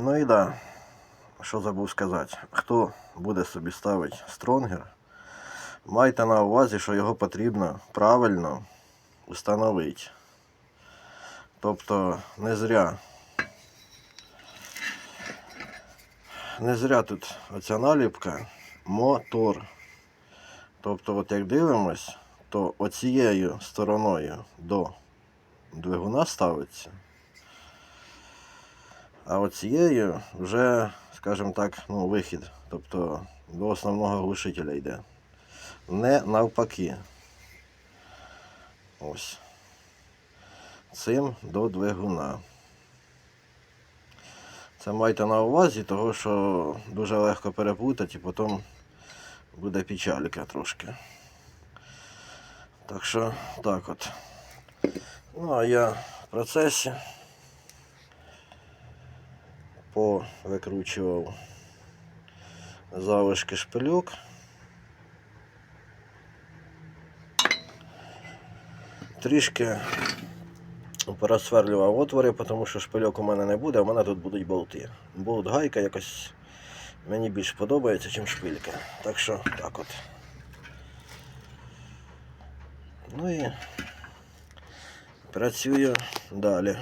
Ну і да, що забув сказати. Хто буде собі ставити стронгер, майте на увазі, що його потрібно правильно установити. Тобто не зря. Не зря тут оця наліпка мотор. Тобто, от як дивимось, то оцією стороною до двигуна ставиться. А оцією вже, скажімо так, ну, вихід. Тобто до основного глушителя йде. Не навпаки. Ось. Цим до двигуна. Це майте на увазі, того що дуже легко переплутати і потім буде печалька трошки. Так що так от. Ну а я в процесі повикручував залишки шпильок. Трішки порозсверлював отвори, тому що шпильок у мене не буде, а в мене тут будуть болти. Болт гайка якось мені більш подобається, ніж шпилька. Так що так от. Ну і працюю далі.